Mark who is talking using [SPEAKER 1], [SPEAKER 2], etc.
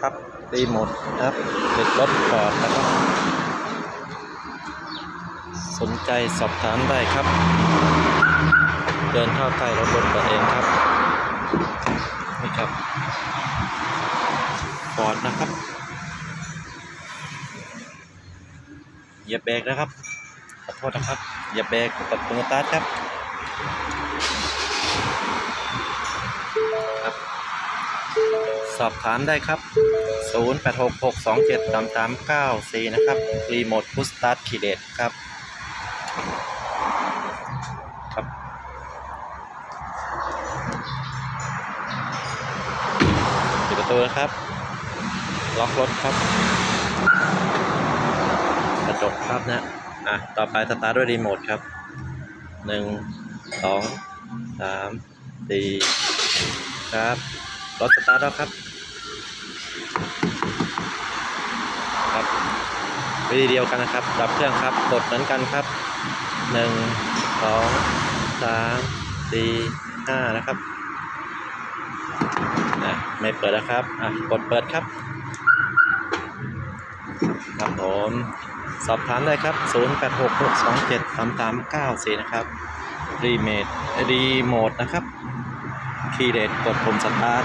[SPEAKER 1] ครับรีโมทนะครับเด็กรถฟอร์ดนะครับ สนใจสอบถามได้ครับ เดินเข้าใกล้รถรถตัวเองครับ นี่ครับฟอร์ดนะครับเหยียบเบรกนะครับขอโทษนะครับเหยียบเบรกกดปุ่มสตาร์ทครับ สอบถามได้ครับ 0866273394 นะครับ รีโมทพุชสตาร์ทคีเลสครับครับ ปิดประตูนะครับ ล็อกรถครับ กระจกครับนะ อะ ต่อไปสตาร์ทด้วยรีโมทครับ หนึ่ง สอง สาม สี่ ครับ รถสตาร์ทแล้วครับ วิธีเดียวกันนะครับ ดับเครื่องครับ กดเหมือนกันครับหนึ่งสองสามสี่ห้านะครับอะไม่เปิดนะครับ อะ กดเปิดครับ ครับผม สอบถามได้ครับ 0866273394 นะครับ รีเมทรีโมทนะครับ คีย์เลสกดปุ่มสตาร์ท